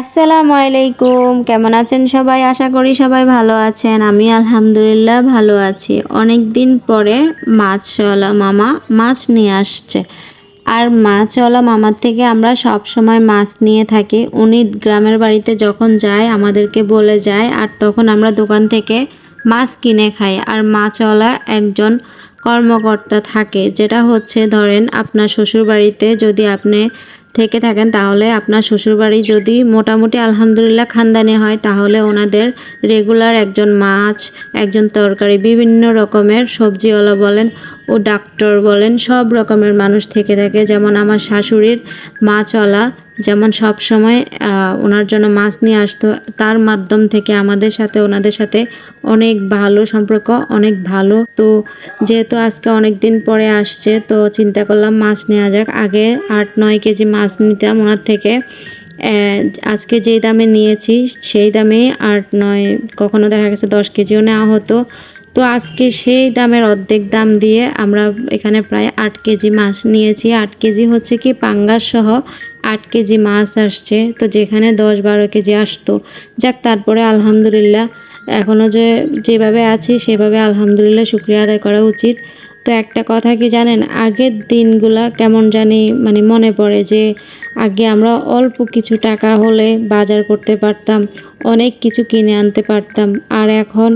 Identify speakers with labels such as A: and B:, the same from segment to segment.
A: আসসালামু আলাইকুম। কেমন আছেন সবাই? আশা করি সবাই ভালো আছেন। আমি আলহামদুলিল্লাহ ভালো আছি। অনেক দিন পরে মাছওয়ালা মামা মাছ নিয়ে আসছে। আর মাছওয়ালা মামার থেকে আমরা সব সময় মাছ নিয়ে থাকি। উনি গ্রামের বাড়িতে যখন যায়, আমাদেরকে বলে যায় আর তখন আমরা দোকান থেকে মাছ কিনে খাই। আর মাছওয়ালা একজন কর্মকর্তা থাকে, যেটা হচ্ছে, ধরেন, আপনার শ্বশুর বাড়িতে যদি আপনি থেকে থাকেন, তাহলে আপনার শ্বশুরবাড়ি যদি মোটামুটি আলহামদুলিল্লাহ খানদানি হয়, তাহলে ওনাদের রেগুলার একজন মাছ, একজন তরকারি, বিভিন্ন রকমের সবজিওয়ালা বলেন ও ডাক্তার বলেন, সব রকমের মানুষ থেকে থাকে। যেমন আমার শাশুড়ির মাছওয়ালা যেমন সব সময় ওনার জন্য মাছ নিয়ে আসতো। তার মাধ্যম থেকে আমাদের সাথে, ওনাদের সাথে অনেক ভালো সম্পর্ক, অনেক ভালো। তো যেহেতু আজকে অনেক দিন পরে আসছে, তো চিন্তা করলাম মাছ নেওয়া যাক। আগে আট, নয় কেজি মাছ নিতাম ওনার থেকে। আজকে যেই দামে নিয়েছি, সেই দামে আট, নয়, কখনো দেখা গেছে দশ কেজিও নেওয়া হতো। তো আজকে সেই দামের অর্ধেক দাম দিয়ে আমরা এখানে প্রায় আট কেজি মাছ নিয়েছি। আট কেজি হচ্ছে কি পাঙ্গাস সহ আট কেজি মাছ আসছে। তো যেখানে দশ বারো কেজি আসতো। যাক, তারপরে আলহামদুলিল্লাহ এখনও যে, যেভাবে আছি সেভাবে আলহামদুলিল্লাহ শুক্রিয়া আদায় করা উচিত। তো একটা কথা কি জানেন, আগের দিনগুলা কেমন জানি মানে মনে পড়ে যে আগে আমরা অল্প কিছু টাকা হলে বাজার করতে পারতাম, অনেক কিছু কিনে আনতে পারতাম। আর এখন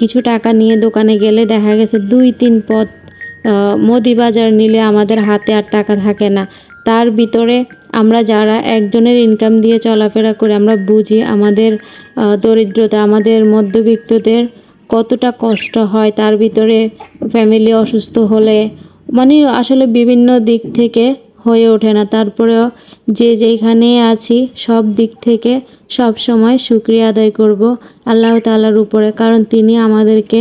A: কিছু টাকা নিয়ে দোকানে গেলে দেখা গেছে দুই, তিন পথ মোদি বাজার নিলে আমাদের হাতে আর টাকা থাকে না। তার ভিতরে আমরা যারা একজনের ইনকাম দিয়ে চলাফেরা করে আমরা বুঝি আমাদের দরিদ্রতা, আমাদের মধ্যবিত্তদের কতটা কষ্ট হয়, তার ভিতরে ফ্যামিলি অসুস্থ হলে মানে আসলে বিভিন্ন দিক থেকে হয়ে ওঠে না। তারপরেও যে যেখানে আছি, সব দিক থেকে সব সময় শুক্রিয়া আদায় করব আল্লাহ তালার উপরে, কারণ তিনি আমাদেরকে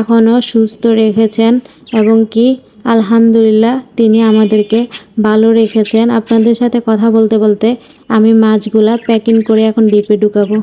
A: এখনও সুস্থ রেখেছেন এবং কি, আলহামদুলিল্লাহ তিনি আমাদেরকে ভালো রেখেছেন। আপনাদের সাথে কথা বলতে বলতে আমি মাছগুলা প্যাকিং করে এখন ডিপে ঢুকাবো।